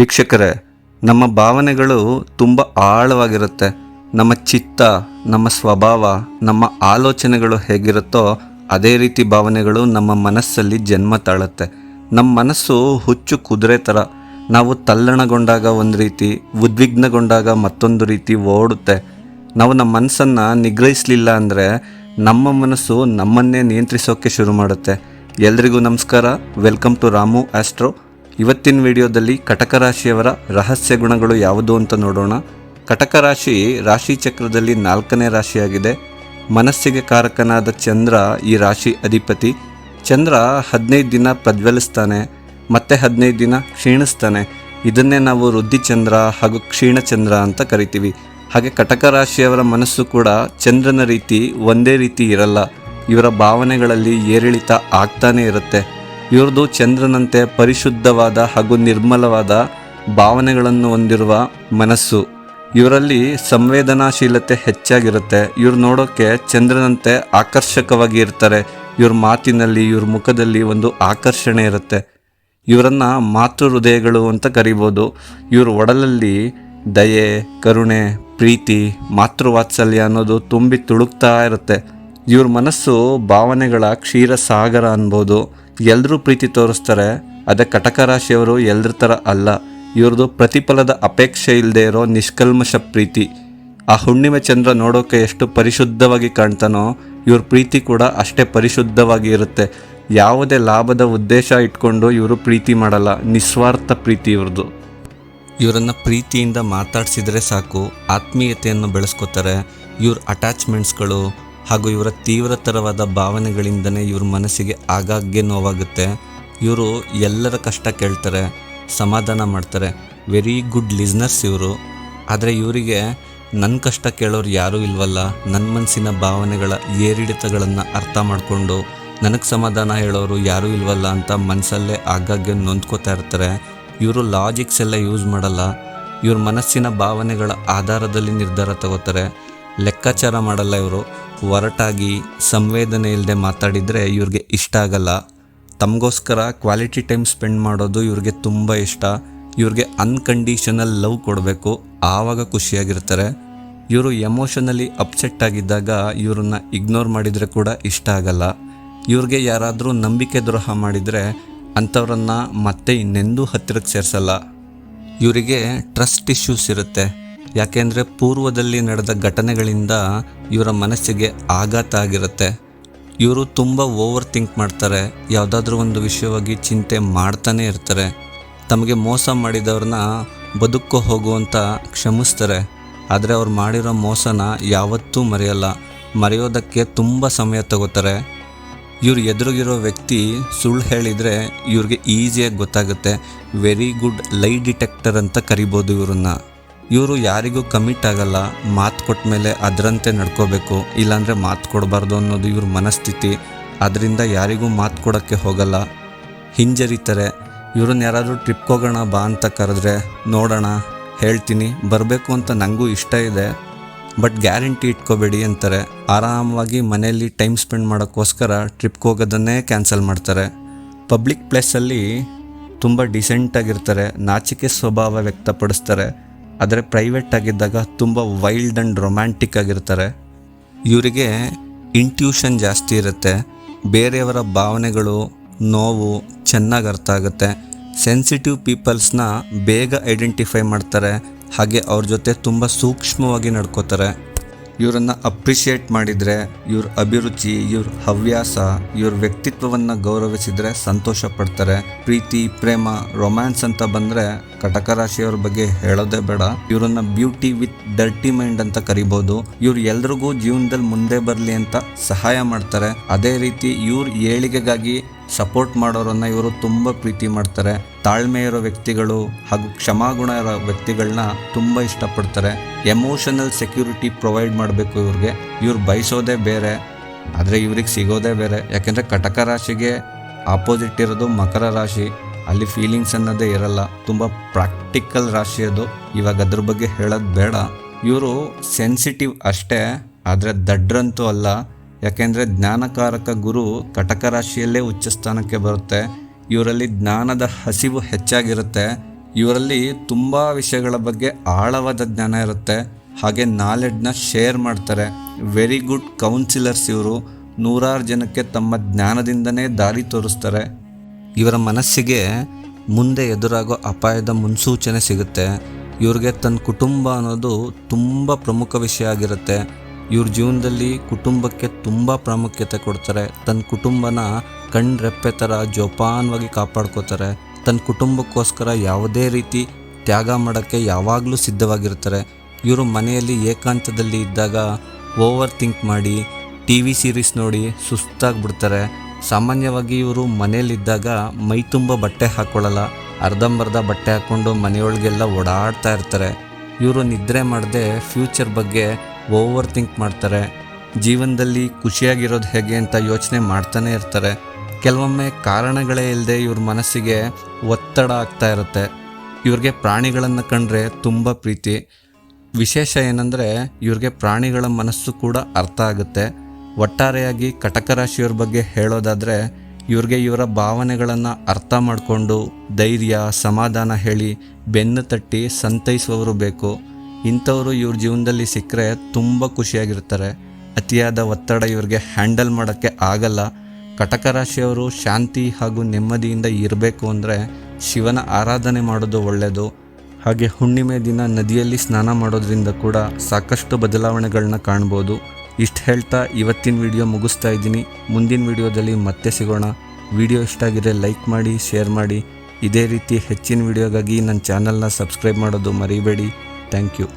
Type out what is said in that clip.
ವೀಕ್ಷಕರೇ, ನಮ್ಮ ಭಾವನೆಗಳು ತುಂಬ ಆಳವಾಗಿರುತ್ತೆ. ನಮ್ಮ ಚಿತ್ತ, ನಮ್ಮ ಸ್ವಭಾವ, ನಮ್ಮ ಆಲೋಚನೆಗಳು ಹೇಗಿರುತ್ತೋ ಅದೇ ರೀತಿ ಭಾವನೆಗಳು ನಮ್ಮ ಮನಸ್ಸಲ್ಲಿ ಜನ್ಮ ತಾಳುತ್ತೆ. ನಮ್ಮ ಮನಸ್ಸು ಹುಚ್ಚು ಕುದುರೆ ಥರ. ನಾವು ತಲ್ಲಣಗೊಂಡಾಗ ಒಂದು ರೀತಿ, ಉದ್ವಿಗ್ನಗೊಂಡಾಗ ಮತ್ತೊಂದು ರೀತಿ ಓಡುತ್ತೆ. ನಾವು ನಮ್ಮ ಮನಸ್ಸನ್ನು ನಿಗ್ರಹಿಸಲಿಲ್ಲ ಅಂದರೆ ನಮ್ಮ ಮನಸ್ಸು ನಮ್ಮನ್ನೇ ನಿಯಂತ್ರಿಸೋಕ್ಕೆ ಶುರು ಮಾಡುತ್ತೆ. ಎಲ್ರಿಗೂ ನಮಸ್ಕಾರ. Welcome to Ramu astro. ಇವತ್ತಿನ ವಿಡಿಯೋದಲ್ಲಿ ಕಟಕ ರಾಶಿಯವರ ರಹಸ್ಯ ಗುಣಗಳು ಯಾವುದು ಅಂತ ನೋಡೋಣ. ಕಟಕ ರಾಶಿ ರಾಶಿ ಚಕ್ರದಲ್ಲಿ ನಾಲ್ಕನೇ ರಾಶಿಯಾಗಿದೆ. ಮನಸ್ಸಿಗೆ ಕಾರಕನಾದ ಚಂದ್ರ ಈ ರಾಶಿ ಅಧಿಪತಿ. ಚಂದ್ರ ಹದಿನೈದು ದಿನ ಪ್ರಜ್ವಲಿಸ್ತಾನೆ, ಮತ್ತೆ ಹದಿನೈದು ದಿನ ಕ್ಷೀಣಿಸ್ತಾನೆ. ಇದನ್ನೇ ನಾವು ವೃದ್ಧಿಚಂದ್ರ ಹಾಗೂ ಕ್ಷೀಣಚಂದ್ರ ಅಂತ ಕರಿತೀವಿ. ಹಾಗೆ ಕಟಕ ರಾಶಿಯವರ ಮನಸ್ಸು ಕೂಡ ಚಂದ್ರನ ರೀತಿ ಒಂದೇ ರೀತಿ ಇರಲ್ಲ. ಇವರ ಭಾವನೆಗಳಲ್ಲಿ ಏರಿಳಿತ ಆಗ್ತಾನೇ ಇರುತ್ತೆ. ಇವ್ರದ್ದು ಚಂದ್ರನಂತೆ ಪರಿಶುದ್ಧವಾದ ಹಾಗೂ ನಿರ್ಮಲವಾದ ಭಾವನೆಗಳನ್ನು ಹೊಂದಿರುವ ಮನಸ್ಸು. ಇವರಲ್ಲಿ ಸಂವೇದನಾಶೀಲತೆ ಹೆಚ್ಚಾಗಿರುತ್ತೆ. ಇವ್ರು ನೋಡೋಕ್ಕೆ ಚಂದ್ರನಂತೆ ಆಕರ್ಷಕವಾಗಿ ಇರ್ತಾರೆ. ಇವ್ರ ಮಾತಿನಲ್ಲಿ, ಇವ್ರ ಮುಖದಲ್ಲಿ ಒಂದು ಆಕರ್ಷಣೆ ಇರುತ್ತೆ. ಇವರನ್ನು ಮಾತೃ ಹೃದಯಗಳು ಅಂತ ಕರಿಬೋದು. ಇವ್ರ ಒಡಲಲ್ಲಿ ದಯೆ, ಕರುಣೆ, ಪ್ರೀತಿ, ಮಾತೃವಾತ್ಸಲ್ಯ ಅನ್ನೋದು ತುಂಬಿ ತುಳುಕ್ತಾ ಇರುತ್ತೆ. ಇವ್ರ ಮನಸ್ಸು ಭಾವನೆಗಳ ಕ್ಷೀರ ಸಾಗರ ಅನ್ಬೋದು. ಎಲ್ಲರೂ ಪ್ರೀತಿ ತೋರಿಸ್ತಾರೆ, ಅದೇ ಕಟಕ ರಾಶಿಯವರು ಎಲ್ಲರ ಥರ ಅಲ್ಲ. ಇವ್ರದ್ದು ಪ್ರತಿಫಲದ ಅಪೇಕ್ಷೆ ಇಲ್ಲದೆ ಇರೋ ನಿಷ್ಕಲ್ಮಶ ಪ್ರೀತಿ. ಆ ಹುಣ್ಣಿಮೆ ಚಂದ್ರ ನೋಡೋಕೆ ಎಷ್ಟು ಪರಿಶುದ್ಧವಾಗಿ ಕಾಣ್ತಾನೋ, ಇವ್ರ ಪ್ರೀತಿ ಕೂಡ ಅಷ್ಟೇ ಪರಿಶುದ್ಧವಾಗಿ ಇರುತ್ತೆ. ಯಾವುದೇ ಲಾಭದ ಉದ್ದೇಶ ಇಟ್ಕೊಂಡು ಇವರು ಪ್ರೀತಿ ಮಾಡಲ್ಲ, ನಿಸ್ವಾರ್ಥ ಪ್ರೀತಿ ಇವ್ರದ್ದು ಇವರನ್ನು ಪ್ರೀತಿಯಿಂದ ಮಾತಾಡಿಸಿದರೆ ಸಾಕು, ಆತ್ಮೀಯತೆಯನ್ನು ಬೆಳೆಸ್ಕೋತಾರೆ. ಇವ್ರ ಅಟ್ಯಾಚ್ಮೆಂಟ್ಸ್ಗಳು ಹಾಗೂ ಇವರ ತೀವ್ರತರವಾದ ಭಾವನೆಗಳಿಂದನೇ ಇವ್ರ ಮನಸ್ಸಿಗೆ ಆಗಾಗ್ಗೆ ನೋವಾಗುತ್ತೆ. ಇವರು ಎಲ್ಲರ ಕಷ್ಟ ಕೇಳ್ತಾರೆ, ಸಮಾಧಾನ ಮಾಡ್ತಾರೆ. ವೆರಿ ಗುಡ್ ಲಿಸ್ನರ್ಸ್ ಇವರು. ಆದರೆ ಇವರಿಗೆ ನನ್ನ ಕಷ್ಟ ಕೇಳೋರು ಯಾರೂ ಇಲ್ವಲ್ಲ ನನ್ನ ಮನಸ್ಸಿನ ಭಾವನೆಗಳ ಏರಿಳಿತಗಳನ್ನು ಅರ್ಥ ಮಾಡಿಕೊಂಡು, ನನಗೆ ಸಮಾಧಾನ ಹೇಳೋರು ಯಾರೂ ಇಲ್ವಲ್ಲ ಅಂತ ಮನಸ್ಸಲ್ಲೇ ಆಗಾಗ್ಗೆ ನೊಂದ್ಕೋತಾ ಇರ್ತಾರೆ. ಇವರು ಲಾಜಿಕ್ಸ್ ಎಲ್ಲ ಯೂಸ್ ಮಾಡಲ್ಲ. ಇವ್ರ ಮನಸ್ಸಿನ ಭಾವನೆಗಳ ಆಧಾರದಲ್ಲಿ ನಿರ್ಧಾರ ತಗೋತಾರೆ. ಲೆಕ್ಕಾಚಾರ ಮಾಡಲ್ಲ ಇವರು. ಒರಟಾಗಿ ಸಂವೇದನೆ ಇಲ್ಲದೆ ಮಾತಾಡಿದರೆ ಇವ್ರಿಗೆ ಇಷ್ಟ ಆಗಲ್ಲ. ತಮಗೋಸ್ಕರ ಕ್ವಾಲಿಟಿ ಟೈಮ್ ಸ್ಪೆಂಡ್ ಮಾಡೋದು ಇವ್ರಿಗೆ ತುಂಬ ಇಷ್ಟ. ಇವ್ರಿಗೆ ಅನ್ಕಂಡೀಷನಲ್ ಲವ್ ಕೊಡಬೇಕು. ಆವಾಗ ಖುಷಿಯಾಗಿರ್ತಾರೆ. ಇವರು ಎಮೋಷನಲಿ ಅಪ್ಸೆಟ್ ಆಗಿದ್ದಾಗ ಇವ್ರನ್ನ ಇಗ್ನೋರ್ ಮಾಡಿದರೆ ಕೂಡ ಇಷ್ಟ ಆಗಲ್ಲ. ಇವ್ರಿಗೆ ಯಾರಾದರೂ ನಂಬಿಕೆ ದ್ರೋಹ ಮಾಡಿದರೆ ಅಂಥವ್ರನ್ನ ಮತ್ತೆ ಇನ್ನೆಂದೂ ಹತ್ತಿರಕ್ಕೆ ಸೇರಿಸಲ್ಲ. ಇವರಿಗೆ ಟ್ರಸ್ಟ್ ಇಶ್ಯೂಸ್ ಇರುತ್ತೆ. ಯಾಕೆಂದರೆ ಪೂರ್ವದಲ್ಲಿ ನಡೆದ ಘಟನೆಗಳಿಂದ ಇವರ ಮನಸ್ಸಿಗೆ ಆಘಾತ ಆಗಿರುತ್ತೆ. ಇವರು ತುಂಬ ಓವರ್ ಥಿಂಕ್ ಮಾಡ್ತಾರೆ. ಯಾವುದಾದ್ರೂ ಒಂದು ವಿಷಯವಾಗಿ ಚಿಂತೆ ಮಾಡ್ತಾನೆ ಇರ್ತಾರೆ. ತಮಗೆ ಮೋಸ ಮಾಡಿದವ್ರನ್ನ ಬದುಕು ಹೋಗುವಂತ ಕ್ಷಮಿಸ್ತಾರೆ. ಆದರೆ ಅವ್ರು ಮಾಡಿರೋ ಮೋಸನ ಯಾವತ್ತೂ ಮರೆಯಲ್ಲ. ಮರೆಯೋದಕ್ಕೆ ತುಂಬ ಸಮಯ ತಗೋತಾರೆ. ಇವ್ರು ಎದುರಿಗಿರೋ ವ್ಯಕ್ತಿ ಸುಳ್ಳು ಹೇಳಿದರೆ ಇವ್ರಿಗೆ ಈಸಿಯಾಗಿ ಗೊತ್ತಾಗುತ್ತೆ. ವೆರಿ ಗುಡ್ ಲೈ ಡಿಟೆಕ್ಟರ್ ಅಂತ ಕರಿಬೋದು ಇವ್ರನ್ನ. ಇವರು ಯಾರಿಗೂ ಕಮಿಟ್ ಆಗಲ್ಲ, ಮಾತು ಕೊಟ್ಟ ಮೇಲೆ ಅದರಂತೆ ನಡ್ಕೋಬೇಕು, ಇಲ್ಲಾಂದರೆ ಮಾತು ಕೊಡಬಾರ್ದು ಅನ್ನೋದು ಇವ್ರ ಮನಸ್ಥಿತಿ. ಅದರಿಂದ ಯಾರಿಗೂ ಮಾತು ಕೊಡೋಕ್ಕೆ ಹೋಗಲ್ಲ. ಹಿಂಜರಿತಾರೆ, ಇವ್ರನ್ನ ಯಾರಾದರೂ ಟ್ರಿಪ್ಗೆ ಹೋಗೋಣ ಬಾ ಅಂತ ಕರೆದ್ರೆ, ನೋಡೋಣ, ಹೇಳ್ತೀನಿ, ಬರಬೇಕು ಅಂತ ನನಗೂ ಇಷ್ಟ ಇದೆ. ಬಟ್ ಗ್ಯಾರಂಟಿ ಇಟ್ಕೋಬೇಡಿ ಅಂತಾರೆ. ಆರಾಮವಾಗಿ ಮನೆಯಲ್ಲಿ ಟೈಮ್ ಸ್ಪೆಂಡ್ ಮಾಡೋಕ್ಕೋಸ್ಕರ ಟ್ರಿಪ್ಗೆ ಹೋಗೋದನ್ನೇ ಕ್ಯಾನ್ಸಲ್ ಮಾಡ್ತಾರೆ. ಪಬ್ಲಿಕ್ ಪ್ಲೇಸಲ್ಲಿ ತುಂಬ ಡಿಸೆಂಟಾಗಿರ್ತಾರೆ ನಾಚಿಕೆ ಸ್ವಭಾವ ವ್ಯಕ್ತಪಡಿಸ್ತಾರೆ. ಆದರೆ ಪ್ರೈವೇಟ್ ಆಗಿದ್ದಾಗ ತುಂಬ ವೈಲ್ಡ್ ಆ್ಯಂಡ್ ರೊಮ್ಯಾಂಟಿಕ್ ಆಗಿರ್ತಾರೆ. ಇವರಿಗೆ ಇಂಟ್ಯೂಷನ್ ಜಾಸ್ತಿ ಇರುತ್ತೆ. ಬೇರೆಯವರ ಭಾವನೆಗಳು, ನೋವು ಚೆನ್ನಾಗಿ ಅರ್ಥ ಆಗುತ್ತೆ. ಸೆನ್ಸಿಟಿವ್ ಪೀಪಲ್ಸ್ನ ಬೇಗ ಐಡೆಂಟಿಫೈ ಮಾಡ್ತಾರೆ. ಹಾಗೆ ಅವ್ರ ಜೊತೆ ತುಂಬ ಸೂಕ್ಷ್ಮವಾಗಿ ನಡ್ಕೋತಾರೆ. ಇವರನ್ನು ಅಪ್ರಿಷಿಯೇಟ್ ಮಾಡಿದರೆ ಇವ್ರ ಅಭಿರುಚಿ, ಇವ್ರ ಹವ್ಯಾಸ, ಇವ್ರ ವ್ಯಕ್ತಿತ್ವವನ್ನು ಗೌರವಿಸಿದರೆ ಸಂತೋಷ ಪಡ್ತಾರೆ. ಪ್ರೀತಿ, ಪ್ರೇಮ ರೊಮ್ಯಾನ್ಸ್ ಅಂತ ಬಂದರೆ ಕಟಕ ರಾಶಿಯವ್ರ ಬಗ್ಗೆ ಹೇಳೋದೇ ಬೇಡ. ಇವರನ್ನ ಬ್ಯೂಟಿ ವಿತ್ ಡರ್ಟಿ ಮೈಂಡ್ ಅಂತ ಕರಿಬಹುದು ಇವ್ರು ಎಲ್ರಿಗೂ ಜೀವನದಲ್ಲಿ ಮುಂದೆ ಬರಲಿ ಅಂತ ಸಹಾಯ ಮಾಡ್ತಾರೆ. ಅದೇ ರೀತಿ ಇವ್ರ ಏಳಿಗೆಗಾಗಿ ಸಪೋರ್ಟ್ ಮಾಡೋರನ್ನ ಇವರು ತುಂಬ ಪ್ರೀತಿ ಮಾಡ್ತಾರೆ. ತಾಳ್ಮೆ ಇರೋ ವ್ಯಕ್ತಿಗಳು ಹಾಗೂ ಕ್ಷಮಾಗುಣ ಇರೋ ವ್ಯಕ್ತಿಗಳನ್ನ ತುಂಬ ಇಷ್ಟಪಡ್ತಾರೆ. ಎಮೋಷನಲ್ ಸೆಕ್ಯೂರಿಟಿ ಪ್ರೊವೈಡ್ ಮಾಡಬೇಕು ಇವ್ರಿಗೆ. ಇವ್ರು ಬಯಸೋದೇ ಬೇರೆ, ಆದರೆ ಇವ್ರಿಗೆ ಸಿಗೋದೇ ಬೇರೆ. ಯಾಕೆಂದರೆ ಕಟಕ ರಾಶಿಗೆ ಆಪೋಸಿಟ್ ಇರೋದು ಮಕರ ರಾಶಿ. ಅಲ್ಲಿ ಫೀಲಿಂಗ್ಸ್ ಅನ್ನೋದೇ ಇರಲ್ಲ. ತುಂಬ ಪ್ರಾಕ್ಟಿಕಲ್ ರಾಶಿ ಅದು. ಇವಾಗ ಅದ್ರ ಬಗ್ಗೆ ಹೇಳೋದು ಬೇಡ. ಇವರು ಸೆನ್ಸಿಟಿವ್ ಅಷ್ಟೇ, ಆದರೆ ದಡ್ರಂತೂ ಅಲ್ಲ. ಯಾಕೆಂದರೆ ಜ್ಞಾನಕಾರಕ ಗುರು ಕಟಕ ರಾಶಿಯಲ್ಲೇ ಉಚ್ಚ ಸ್ಥಾನಕ್ಕೆ ಬರುತ್ತೆ. ಇವರಲ್ಲಿ ಜ್ಞಾನದ ಹಸಿವು ಹೆಚ್ಚಾಗಿರುತ್ತೆ. ಇವರಲ್ಲಿ ತುಂಬ ವಿಷಯಗಳ ಬಗ್ಗೆ ಆಳವಾದ ಜ್ಞಾನ ಇರುತ್ತೆ. ಹಾಗೆ ನಾಲೆಡ್ಜ್ನ ಶೇರ್ ಮಾಡ್ತಾರೆ. ವೆರಿ ಗುಡ್ ಕೌನ್ಸಿಲರ್ಸ್ ಇವರು. ನೂರಾರು ಜನಕ್ಕೆ ತಮ್ಮ ಜ್ಞಾನದಿಂದನೇ ದಾರಿ ತೋರಿಸ್ತಾರೆ. ಇವರ ಮನಸ್ಸಿಗೆ ಮುಂದೆ ಎದುರಾಗೋ ಅಪಾಯದ ಮುನ್ಸೂಚನೆ ಸಿಗುತ್ತೆ. ಇವ್ರಿಗೆ ತನ್ನ ಕುಟುಂಬ ಅನ್ನೋದು ತುಂಬ ಪ್ರಮುಖ ವಿಷಯ ಆಗಿರುತ್ತೆ. ಇವ್ರ ಜೀವನದಲ್ಲಿ ಕುಟುಂಬಕ್ಕೆ ತುಂಬ ಪ್ರಾಮುಖ್ಯತೆ ಕೊಡ್ತಾರೆ. ತನ್ನ ಕುಟುಂಬನ ಕಣ್ರೆಪ್ಪೆ ಥರ ಜೋಪಾನವಾಗಿ ಕಾಪಾಡ್ಕೋತಾರೆ. ತನ್ನ ಕುಟುಂಬಕ್ಕೋಸ್ಕರ ಯಾವುದೇ ರೀತಿ ತ್ಯಾಗ ಮಾಡೋಕ್ಕೆ ಯಾವಾಗಲೂ ಸಿದ್ಧವಾಗಿರ್ತಾರೆ. ಇವರು ಮನೆಯಲ್ಲಿ ಏಕಾಂತದಲ್ಲಿ ಇದ್ದಾಗ ಓವರ್ ಥಿಂಕ್ ಮಾಡಿ ಟಿ ವಿ ಸೀರೀಸ್ ನೋಡಿ ಸುಸ್ತಾಗ್ಬಿಡ್ತಾರೆ. ಸಾಮಾನ್ಯವಾಗಿ ಇವರು ಮನೆಯಲ್ಲಿದ್ದಾಗ ಮೈ ತುಂಬ ಬಟ್ಟೆ ಹಾಕ್ಕೊಳ್ಳಲ್ಲ ಅರ್ಧಂಬರ್ಧ ಬಟ್ಟೆ ಹಾಕ್ಕೊಂಡು ಮನೆಯೊಳಗೆಲ್ಲ ಓಡಾಡ್ತಾ ಇರ್ತಾರೆ. ಇವರು ನಿದ್ರೆ ಮಾಡದೆ ಫ್ಯೂಚರ್ ಬಗ್ಗೆ ಓವರ್ ಥಿಂಕ್ ಮಾಡ್ತಾರೆ. ಜೀವನದಲ್ಲಿ ಖುಷಿಯಾಗಿರೋದು ಹೇಗೆ ಅಂತ ಯೋಚನೆ ಮಾಡ್ತಾನೆ ಇರ್ತಾರೆ. ಕೆಲವೊಮ್ಮೆ ಕಾರಣಗಳೇ ಇಲ್ಲದೆ ಇವ್ರ ಮನಸ್ಸಿಗೆ ಒತ್ತಡ ಆಗ್ತಾ ಇರುತ್ತೆ. ಇವ್ರಿಗೆ ಪ್ರಾಣಿಗಳನ್ನು ಕಂಡ್ರೆ ತುಂಬ ಪ್ರೀತಿ. ವಿಶೇಷ ಏನಂದರೆ ಇವ್ರಿಗೆ ಪ್ರಾಣಿಗಳ ಮನಸ್ಸು ಕೂಡ ಅರ್ಥ ಆಗುತ್ತೆ. ಒಟ್ಟಾರೆಯಾಗಿ ಕಟಕ ರಾಶಿಯವ್ರ ಬಗ್ಗೆ ಹೇಳೋದಾದರೆ ಇವ್ರಿಗೆ ಇವರ ಭಾವನೆಗಳನ್ನು ಅರ್ಥ ಮಾಡಿಕೊಂಡು ಧೈರ್ಯ, ಸಮಾಧಾನ ಹೇಳಿ ಬೆನ್ನು ತಟ್ಟಿ ಸಂತೈಸುವವರು ಬೇಕು. ಇಂಥವರು ಇವ್ರ ಜೀವನದಲ್ಲಿ ಸಿಕ್ಕರೆ ತುಂಬ ಖುಷಿಯಾಗಿರ್ತಾರೆ. ಅತಿಯಾದ ಒತ್ತಡ ಇವ್ರಿಗೆ ಹ್ಯಾಂಡಲ್ ಮಾಡೋಕ್ಕೆ ಆಗಲ್ಲ. ಕಟಕ ರಾಶಿಯವರು ಶಾಂತಿ ಹಾಗೂ ನೆಮ್ಮದಿಯಿಂದ ಇರಬೇಕು ಅಂದರೆ ಶಿವನ ಆರಾಧನೆ ಮಾಡೋದು ಒಳ್ಳೆಯದು ಹಾಗೆ ಹುಣ್ಣಿಮೆ ದಿನ ನದಿಯಲ್ಲಿ ಸ್ನಾನ ಮಾಡೋದ್ರಿಂದ ಕೂಡ ಸಾಕಷ್ಟು ಬದಲಾವಣೆಗಳನ್ನ ಕಾಣ್ಬೋದು. ಇಷ್ಟು ಹೇಳ್ತಾ ಇವತ್ತಿನ ವಿಡಿಯೋ ಮುಗಿಸ್ತಾ ಇದ್ದೀನಿ. ಮುಂದಿನ ವಿಡಿಯೋದಲ್ಲಿ ಮತ್ತೆ ಸಿಗೋಣ. ವಿಡಿಯೋ ಇಷ್ಟ ಆಗಿದ್ರೆ ಲೈಕ್ ಮಾಡಿ ಶೇರ್ ಮಾಡಿ. ಇದೇ ರೀತಿ ಹೆಚ್ಚಿನ ವಿಡಿಯೋಗಾಗಿ ನನ್ನ ಚಾನಲ್ನ ಸಬ್ಸ್ಕ್ರೈಬ್ ಮಾಡೋದು ಮರಿಬೇಡಿ. Thank you